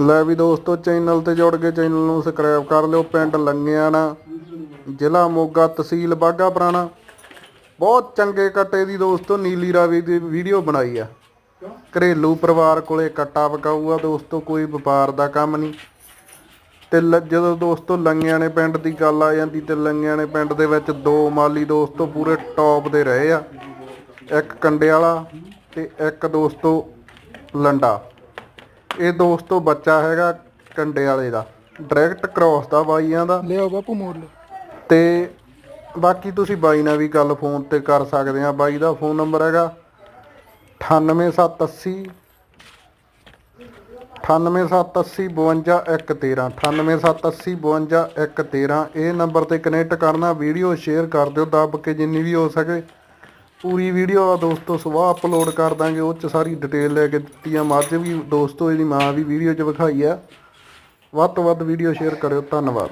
ਲੈ ਵੀ ਦੋਸਤੋ ਚੈਨਲ ਤੇ ਜੁੜ ਕੇ ਚੈਨਲ ਨੂੰ ਸਬਸਕ੍ਰਾਈਬ ਕਰ ਲਿਓ, ਪਿੰਡ ਲੰਗਿਆਣਾ ਜ਼ਿਲ੍ਹਾ ਮੋਗਾ ਤਹਿਸੀਲ ਬਾਗਾ ਪੁਰਾਣਾ। ਬਹੁਤ ਚੰਗੇ ਕੱਟੇ ਦੀ ਦੋਸਤੋ, ਨੀਲੀ ਰਾਵੀ ਦੀ ਵੀਡੀਓ ਬਣਾਈ ਆ। ਘਰੇਲੂ ਪਰਿਵਾਰ ਕੋਲੇ ਕੱਟਾ ਪਕਾਊਗਾ ਦੋਸਤੋ, ਕੋਈ ਵਪਾਰ ਦਾ ਕੰਮ ਨਹੀਂ। ਤੇ ਲ- ਜਦੋਂ ਦੋਸਤੋ ਲੰਗਿਆਣੇ ਪਿੰਡ ਦੀ ਗੱਲ ਆ ਜਾਂਦੀ, ਤੇ ਲੰਗਿਆਣੇ ਪਿੰਡ ਦੇ ਵਿੱਚ ਦੋ ਮਾਲੀ ਦੋਸਤੋ ਪੂਰੇ ਟੌਪ ਦੇ ਰਹੇ ਆ। ਇੱਕ ਕੰਡੇ ਵਾਲਾ ਤੇ ਇੱਕ ਦੋਸਤੋ ਲੰਡਾ। ਇਹ ਦੋਸਤੋ ਬੱਚਾ ਹੈਗਾ ਕੰਡੇ ਵਾਲੇ ਦਾ। ਡਾਇਰੈਕਟ ਕ੍ਰੋਸ ਦਾ ਬਾਈਆਂ ਦਾ। ਲਿਆਓ ਬਾਪੂ ਮੋੜ ਲਓ। ਤੇ ਬਾਕੀ ਤੁਸੀਂ ਬਾਈ ਨਾਲ ਵੀ ਗੱਲ ਫੋਨ ਤੇ ਕਰ ਸਕਦੇ ਆ। ਬਾਈ ਦਾ ਫੋਨ ਨੰਬਰ ਹੈਗਾ 98780 98780 98780 52113 ਇਹ ਨੰਬਰ ਤੇ ਕਨੈਕਟ ਕਰਨਾ ਵੀਡੀਓ ਸ਼ੇਅਰ ਕਰ ਦਿਓ ਦੱਬ ਕੇ ਜਿੰਨੀ ਵੀ ਹੋ ਸਕੇ। ਪੂਰੀ ਵੀਡੀਓ ਆ ਦੋਸਤੋ ਸਵਾਹ ਅਪਲੋਡ ਕਰ ਦਾਂਗੇ, ਉਹ ਚ ਸਾਰੀ ਡਿਟੇਲ ਲੈ ਕੇ ਦਿੱਤੀ ਆ। ਮੱਝ ਵੀ ਦੋਸਤੋ, ਇਹਦੀ ਮਾਂ ਵੀ ਵੀਡੀਓ ਚ ਵਿਖਾਈ ਆ। ਵੱਧ ਤੋਂ ਵੱਧ ਵੀਡੀਓ ਸ਼ੇਅਰ ਕਰਿਓ। ਧੰਨਵਾਦ।